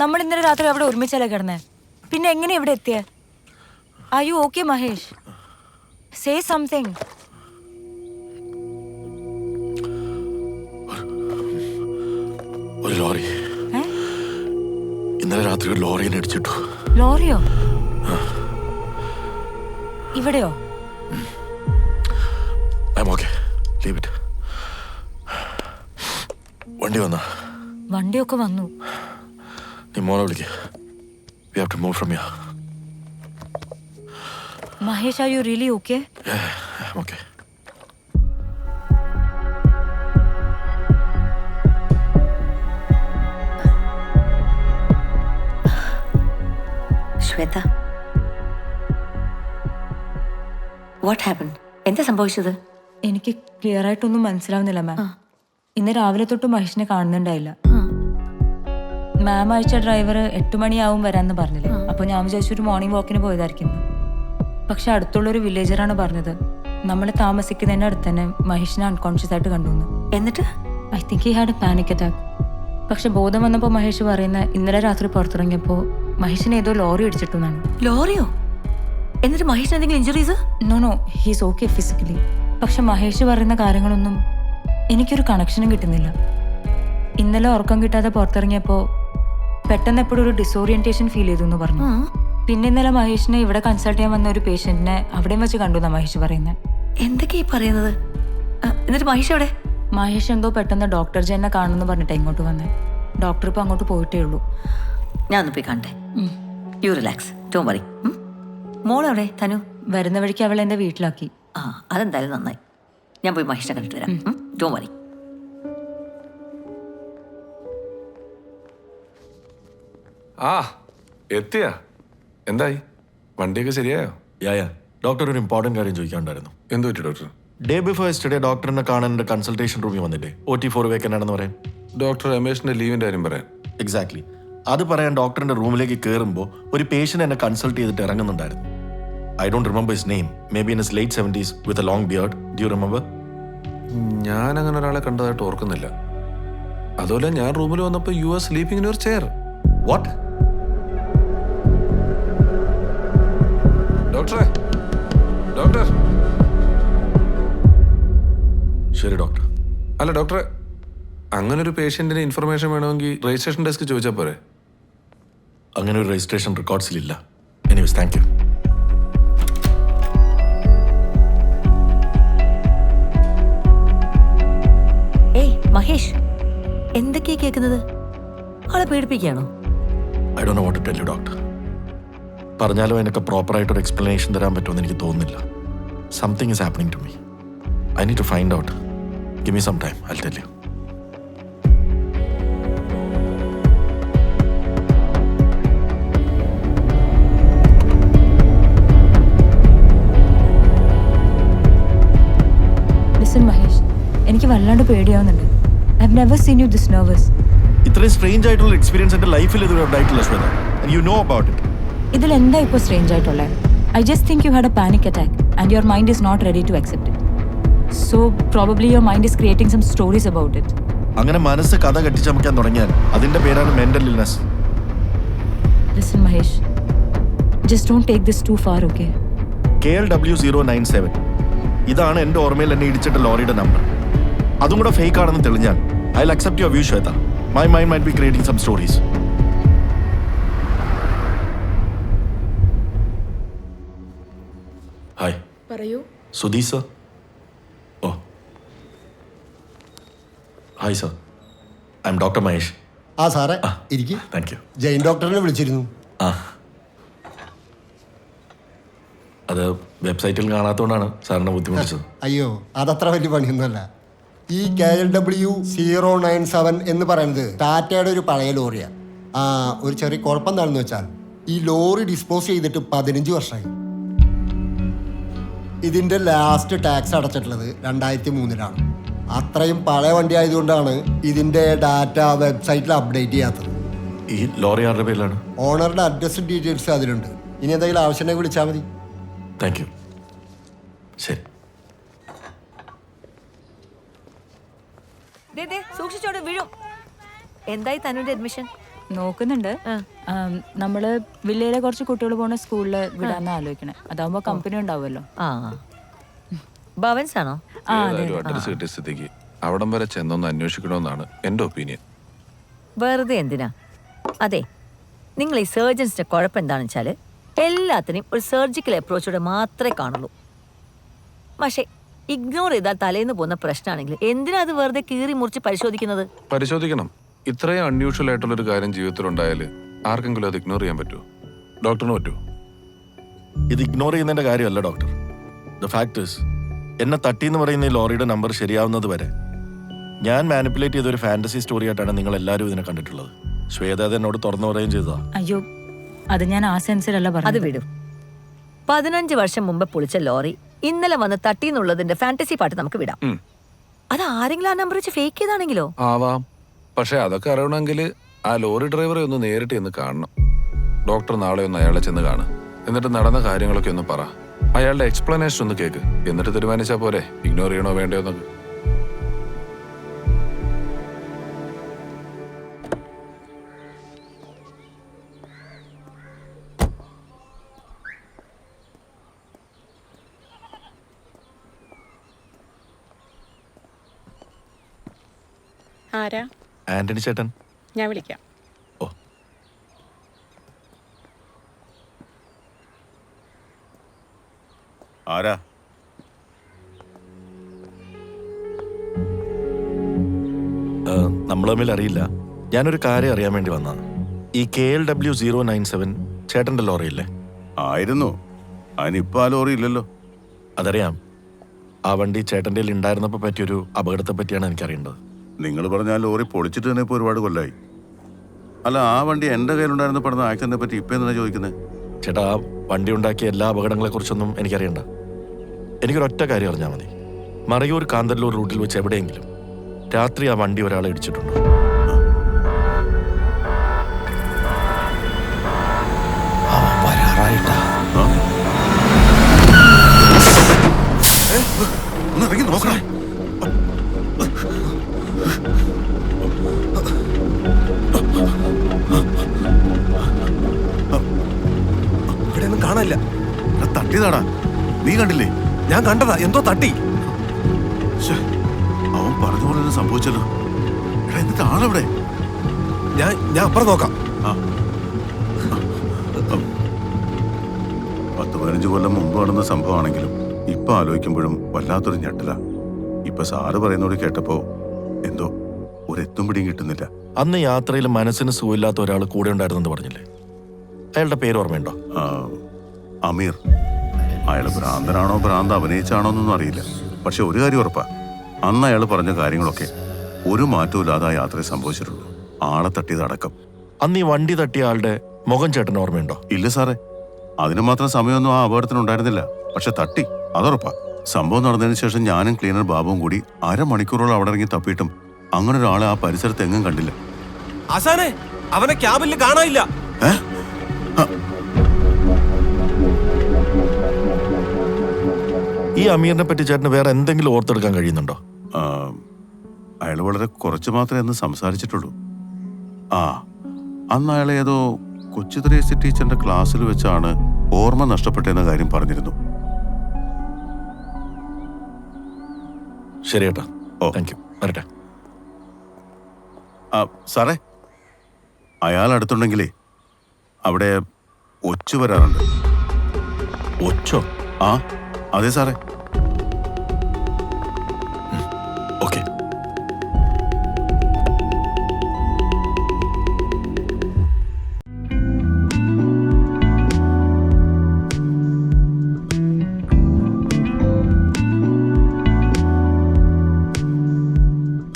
നമ്മൾ ഇന്നലെ രാത്രി അവിടെ ഒരുമിച്ചല്ലേ കിടന്നേ? പിന്നെ എങ്ങനെ ഇവിടെ എത്തിയേ? Are you okay Mahesh say something ഒരു ലോറി. ഇന്നലെ രാത്രി ഒരു ലോറിനെ ഇടിച്ചിട്ടു. ലോറിയോ? ഇവിടെയോ? വണ്ടി വന്നു? വണ്ടിയൊക്കെ വന്നു. നീ വിളിക്ക we have to move from here Mahesh are you really okay okay Shweta what happen എന്താ സംഭവിച്ചത്? എനിക്ക് ക്ലിയർ ആയിട്ടൊന്നും മനസ്സിലാവുന്നില്ല മാം ഇന്ന് രാവിലെ തൊട്ട് മഹേഷിനെ കാണുന്നുണ്ടായില്ല. മാം അയച്ച ഡ്രൈവർ എട്ട് മണിയാവും വരാന്ന് പറഞ്ഞില്ലേ? അപ്പൊ ഞാൻ വിചാരിച്ചു ഒരു മോർണിംഗ് വാക്കിന് പോയതായിരിക്കും. പക്ഷെ അടുത്തുള്ള ഒരു വില്ലേജറാണ് പറഞ്ഞത്. നമ്മൾ താമസിക്കുന്നതിന്റെ അടുത്ത് തന്നെ മഹേഷിനെ അൺകോൺഷ്യസ് ആയിട്ട് കണ്ടു എന്നിട്ട്? I think he had a panic attack പക്ഷെ ബോധം വന്നപ്പോൾ മഹേഷ് പറയുന്ന ഇന്നലെ രാത്രി പുറത്തിറങ്ങിയപ്പോൾ മഹേഷിനെ ഏതോ ലോറി ഇടിച്ചിട്ടു എന്നാണ് ലോറിയോ? എന്നിട്ട് മഹേഷിന് എന്തെങ്കിലും injuries no no he's okay physically പക്ഷെ മഹേഷ് പറയുന്ന കാര്യങ്ങളൊന്നും എനിക്കൊരു കണക്ഷനും കിട്ടുന്നില്ല. ഇന്നലെ ഉറക്കം കിട്ടാതെ പുറത്തിറങ്ങിയപ്പോൾ പെട്ടെന്ന് എപ്പോഴും ഒരു ഡിസോറിയന്റേഷൻ ഫീൽ ചെയ്തു എന്ന് പറഞ്ഞു പിന്നെ ഇന്നലെ മഹേഷിനെ ഇവിടെ കൺസൾട്ട് ചെയ്യാൻ വന്ന ഒരു പേഷ്യന്റിനെ അവിടെയും വെച്ച് കണ്ടു എന്നാ മഹേഷ് പറയുന്നത് എന്തൊക്കെയാ പറയുന്നത്? എന്നിട്ട് മഹേഷ് എവിടെ? മഹേഷ് എന്തോ പെട്ടെന്ന് ഡോക്ടർ ജെന്നെ കാണുമെന്ന് പറഞ്ഞിട്ട് ഇങ്ങോട്ട് വന്നേ. ഡോക്ടർ ഇപ്പൊ അങ്ങോട്ട് പോയിട്ടേ ഉള്ളൂ. ഞാൻ ഒന്ന് പോയി കാണട്ടെ. യു റിലാക്സ് ഡോൺ വറി മോളെവിടെ തനു? വരുന്ന വഴിക്ക് അവൾ എന്റെ വീട്ടിലാക്കി. ആ അതെന്തായാലും നന്നായി. ഞാൻ പോയി മഹേഷിനെ കണ്ടിട്ട് വരാം. ടോം വറി ആ എത്തിയാ. എന്തായി? വണ്ടിയൊക്കെ ശരിയായോ? യാ ഡോക്ടർ ഒരു ഇമ്പോർട്ടന്റ് കാര്യം ചോദിക്കാണ്ടായിരുന്നു എന്ത് പറ്റി ഡോക്ടർ? ഡേ ബിഫോർ യെസ്റ്റർഡേ ഡോക്ടറിനെ കാണാൻ എന്റെ കൺസൾട്ടേഷൻ റൂമിൽ വന്നില്ലേ? ഒ ടി ഫോർ വേക്കൻ ആണെന്ന് പറയാൻ. ഡോക്ടർ രമേശിന്റെ ലീവിന്റെ കാര്യം പറയാൻ. എക്സാക്ട്ലി അത് പറയാൻ ഡോക്ടറിന്റെ റൂമിലേക്ക് കയറുമ്പോൾ ഒരു പേഷ്യന്റ് എന്നെ കൺസൾട്ട് ചെയ്തിട്ട് ഇറങ്ങുന്നുണ്ടായിരുന്നു. I don't remember his name maybe in his late seventies with a long beard do you remember ഞാൻ അങ്ങനെ ഒരാളെ കണ്ടതായിട്ട് ഓർക്കുന്നില്ല. അതുപോലെ ഞാൻ റൂമിൽ വന്നപ്പോൾ യു എസ് സ്ലീപ്പിംഗ് ഇൻ ഒരു ചെയർ വാട്ട് ഡോക്ടറെ ഡോക്ടർ ശരി ഡോക്ടർ അല്ല ഡോക്ടറെ അങ്ങനെ ഒരു പേഷ്യന്റിന് ഇൻഫർമേഷൻ വേണമെങ്കിൽ രജിസ്ട്രേഷൻ ഡെസ്ക് ചോദിച്ചാൽ പോരെ? അങ്ങനെ ഒരു രജിസ്ട്രേഷൻ റെക്കോർഡ്സിലില്ല എനിവേസ് താങ്ക് യു ഏയ് മഹേഷ് എന്തൊക്കെയാ കേൾക്കുന്നത്? ആളെ പേടിപ്പിക്കുകയാണോ? I Dr know what tell doctor പറഞ്ഞാലും അതിനൊക്കെ പ്രോപ്പറായിട്ടൊരു എക്സ്പ്ലനേഷൻ തരാൻ പറ്റുമെന്ന് എനിക്ക് തോന്നുന്നില്ല. Something is happening to me I need to find out give me some time I tell you എനിക്ക് വല്ലാണ്ട് പേടിയാവുന്നുണ്ട്. I have never seen you this nervous ഇത്രയും സ്ട്രേഞ്ച് ആയിട്ടുള്ള എക്സ്പീരിയൻസ് എന്റെ ലൈഫിൽ ഇതുവരെ ഉണ്ടായിട്ടില്ല Shweta. You know about it ഇതിൽ എന്താ ഇപ്പോൾ സ്ട്രേഞ്ച് ആയിട്ടുള്ളത് I just think you had a panic attack and your mind is not ready to accept it so probably your mind is creating some stories about it അങ്ങനെ മനസ്സ് കഥ കെട്ടിച്ചമക്കാൻ തുടങ്ങിയാൽ അതിന്റെ പേരാണ് mental illness listen Mahesh just don't take this too far okay K L W zero nine seven ഇതാണ് എന്റെ ഓർമ്മയിൽ എന്നെ ഇടിച്ചിട്ട ലോറിയുടെ നമ്പർ അതും കൂടെ ഫേക്ക് ആണെന്ന് തെളിഞ്ഞാൽ I accept your view Shweta. My mind might be creating some stories. Hi പറയൂ. Sudhi sir. Oh. Hi sir I'm doctor Mahesh ആ സാറേ ഇരിക്ക്. താങ്ക് യു ജെയിൻ ഡോക്ടറിനെ വിളിച്ചിരുന്നു. ആ. അത് വെബ്സൈറ്റിൽ കാണാത്തതുകൊണ്ടാണ് സാറിനെ ബുദ്ധിമുട്ടിച്ചത്. അയ്യോ അതത്ര വലിയ പണിയൊന്നുമല്ല. ഈ K L W zero nine seven എന്ന് പറയുന്നത് ടാറ്റയുടെ ഒരു പഴയ ലോറിയാണ് ആ ഒരു ചെറിയ കുഴപ്പം എന്താണെന്ന് വെച്ചാൽ ഈ ലോറി ഡിസ്പോസ് ചെയ്തിട്ട് പതിനഞ്ച് വർഷമായി ഇതിന്റെ ലാസ്റ്റ് ടാക്സ് അടച്ചിട്ടുള്ളത് രണ്ടായിരത്തി മൂന്നിലാണ് അത്രയും പഴയ വണ്ടി ആയതുകൊണ്ടാണ് ഇതിന്റെ ഡാറ്റ വെബ്സൈറ്റിൽ അപ്ഡേറ്റ് ചെയ്യാത്തത്. ഈ ലോറി ആരുടെ പേരിലാണ്? ഓണറുടെ അഡ്രസ്സും ഡീറ്റെയിൽസ് അതിലുണ്ട്. ഇനി എന്തെങ്കിലും ആവശ്യമുണ്ടെങ്കിൽ വിളിച്ചാൽ മതി. താങ്ക് യു ശരി. സൂക്ഷിച്ചോടെ വീഴും. എന്തായി തനുവിന്റെ അഡ്മിഷൻ നോക്കുന്നുണ്ട്. നമ്മൾ വില്ലയിലെ കുറച്ച് കുട്ടികൾ പോണ സ്കൂളിൽ വിടാന്ന് ആലോചിക്കണേ. അതാവുമ്പോ കമ്പനി ഉണ്ടാവുമല്ലോ. ആ. ഭവൻസ് ആണോ അഡ്രസ് കിട്ടിയ സ്ഥിതിക്ക് അവിടം വരെ ചെന്നൊന്ന് അന്വേഷിക്കണമെന്നാണ് എന്റെ ഒപ്പീനിയൻ വെറുതെ എന്തിനാ? അതെ നിങ്ങൾ ഈ സർജൻസിന്റെ കുഴപ്പം എന്താണെന്ന് വെച്ചാൽ എല്ലാത്തിനും ഒരു സർജിക്കൽ അപ്രോച്ചോടെ മാത്രമേ കാണുള്ളൂ. പക്ഷേ ഇഗ്നോർ ചെയ്താൽ തലേന്ന് പോകുന്ന പ്രശ്നമാണെങ്കിൽ എന്തിനാ അത് വെറുതെ കീറി മുറിച്ച് പരിശോധിക്കുന്നത്? പരിശോധിക്കണം. ഇത്രയും അൺയൂഷ്വൽ ആയിട്ടുള്ള ഒരു കാര്യം ജീവിതത്തിൽ ഉണ്ടായാൽ ആർക്കെങ്കിലും അത് ഇഗ്നോർ ചെയ്യാൻ പറ്റുമോ ഡോക്ടറിന് പറ്റുമോ ഇത് ഇഗ്നോർ ചെയ്യുന്നതിന്റെ കാര്യമല്ല ഡോക്ടർ. ദ ഫാക്ട് ഇസ് എന്നെ തട്ടി എന്ന് പറയുന്ന ഈ ലോറിയുടെ നമ്പർ ശരിയാവുന്നത് വരെ ഞാൻ മാനിപ്പുലേറ്റ് ചെയ്ത ഒരു ഫാന്റസി സ്റ്റോറി ആയിട്ടാണ് നിങ്ങൾ എല്ലാവരും ഇതിനെ കണ്ടിട്ടുള്ളത്. ശ്വേത അത് എന്നോട് തുറന്നു പറയുകയും ചെയ്തതാ. അയ്യോ അത് ഞാൻ ആ സെൻസിലല്ല അത് പറഞ്ഞത് വിടും. പതിനഞ്ച് വർഷം മുമ്പ് പൊളിച്ച ലോറി ഇന്നലെ വന്ന് തട്ടിന്നുള്ളതിന്റെ ഫാന്റസി പാട്ട് നമുക്ക് വിടാം. ഉം. അത് ആരെങ്കിലും ആ നമ്പർ വെച്ച് ഫേക്ക് ചെയ്താണെങ്കിലോ? ആവാം. പക്ഷെ അതൊക്കെ അറിയണമെങ്കിൽ ആ ലോറി ഡ്രൈവറെ ഒന്ന് നേരിട്ട് എന്ന് കാണണം. ഡോക്ടർ നാളെ ഒന്ന് അയാളെ ചെന്ന് കാണ്. എന്നിട്ട് നടന്ന കാര്യങ്ങളൊക്കെ ഒന്ന് പറ. അയാളുടെ എക്സ്പ്ലനേഷൻ ഒന്ന് കേക്ക്. എന്നിട്ട് തീരുമാനിച്ചാ പോരെ? ഇഗ്നോർ ചെയ്യണോ വേണ്ടയോ എന്നൊക്കെ. ആരാ? ആന്റണി ചേട്ടൻ. ഞാൻ വിളിക്കാം. ഓ. ആരാ? നമ്മൾ തമ്മിൽ അറിയില്ല. ഞാനൊരു കാര്യം അറിയാൻ വേണ്ടി വന്നതാണ്. ഈ K L W zero nine seven ചേട്ടന്റെ ലോറിയില്ലേ ആയിരുന്നു. അതിനിപ്പോ ആ ലോറി ഇല്ലല്ലോ. അതറിയാം. ആ വണ്ടി ചേട്ടന്റെ ഉണ്ടായിരുന്നപ്പോൾ പറ്റിയൊരു അപകടത്തെ പറ്റിയാണ് എനിക്കറിയേണ്ടത്. നിങ്ങൾ പറഞ്ഞ ആ ലോറി പൊളിച്ചിട്ട് തന്നെ ഇപ്പോൾ ഒരുപാട് കൊല്ലായി. അല്ല ആ വണ്ടി എന്റെ കയ്യിലുണ്ടായിരുന്ന പെടുന്ന ആക്സിഡന്റിനെ പറ്റി. ഇപ്പം എന്തിനാ ചോദിക്കുന്നത് ചേട്ടാ ആ വണ്ടി ഉണ്ടാക്കിയ എല്ലാ അപകടങ്ങളെ കുറിച്ചൊന്നും എനിക്കറിയണ്ട. എനിക്കൊരൊറ്റ കാര്യം അറിഞ്ഞാൽ മതി. മറയൂർ കാന്തല്ലൂർ റൂട്ടിൽ വെച്ച് എവിടെയെങ്കിലും രാത്രി ആ വണ്ടി ഒരാളെ ഇടിച്ചിട്ടുണ്ട്? ഒന്ന് ഇറങ്ങി നോക്കണേ തട്ടിയതാടാ നീ കണ്ടില്ലേ? ഞാൻ കണ്ടതാ. എന്തോ തട്ടി. അവൻ പറഞ്ഞ പോലെ തന്നെ സംഭവിച്ചല്ലോ. എടാ എന്നിട്ട് ആളെവിടെ ഞാൻ ഞാൻ അപ്പുറം നോക്കാം. ആ. പത്ത് പതിനഞ്ച് കൊല്ലം മുമ്പ് നടന്ന സംഭവമാണെങ്കിലും ഇപ്പൊ ആലോചിക്കുമ്പോഴും വല്ലാത്തൊരു ഞെട്ടല. ഇപ്പൊ സാറ് പറയുന്നോട് കേട്ടപ്പോ എന്തോ ഒരെത്തും പിടിയും കിട്ടുന്നില്ല. അന്ന് യാത്രയിൽ മനസ്സിന് സുഖമില്ലാത്ത ഒരാൾ കൂടെ ഉണ്ടായിരുന്നെന്ന് പറഞ്ഞില്ലേ? അയാളുടെ പേര് ഓർമ്മയുണ്ടോ? അമീർ. അയാൾ ഭ്രാന്തനാണോ ഭ്രാന്ത് അഭിനയിച്ചാണോ എന്നൊന്നും അറിയില്ല. പക്ഷെ ഒരു കാര്യം ഉറപ്പാ. അന്ന് അയാൾ പറഞ്ഞ കാര്യങ്ങളൊക്കെ ഒരു മാറ്റവും ഇല്ലാതെ ആ യാത്ര സംഭവിച്ചിട്ടുള്ളൂ ആളെ തട്ടിയതടക്കം അന്ന് ഈ വണ്ടി തട്ടിയ ആളുടെ മുഖം ചേട്ടന് ഓർമ്മയുണ്ടോ? ഇല്ല സാറേ. അതിന് മാത്രം സമയമൊന്നും ആ അപകടത്തിന് ഉണ്ടായിരുന്നില്ല. പക്ഷെ തട്ടി. അതുറപ്പാ. സംഭവം നടന്നതിന് ശേഷം ഞാനും ക്ലീനർ ബാബുവും കൂടി അരമണിക്കൂറോളം അവിടെ ഇറങ്ങി തപ്പിയിട്ടും അങ്ങനെ ഒരാളെ ആ പരിസരത്ത് എങ്ങും കണ്ടില്ല അവനെ ക്യാബിൽ കാണാനില്ല. ഈ അമീറിനെ പറ്റി ചേട്ടന് വേറെ എന്തെങ്കിലും ഓർത്തെടുക്കാൻ കഴിയുന്നുണ്ടോ? അയാൾ വളരെ കുറച്ച് മാത്രമേ അന്ന് സംസാരിച്ചിട്ടുള്ളൂ. ആ അന്ന് അയാൾ ഏതോ കൊച്ചു ടീച്ചറിന്റെ ക്ലാസ്സിൽ വെച്ചാണ് ഓർമ്മ നഷ്ടപ്പെട്ടെന്ന കാര്യം പറഞ്ഞിരുന്നു. ശരി ചേട്ടാ ഓ. താങ്ക് യു വരട്ടെ. ആ സാറേ അയാൾ അടുത്തുണ്ടെങ്കിലേ അവിടെ ഒച്ചു വരാറുണ്ട്. ഒച്ചോ? ആ. അതെ സാറേ.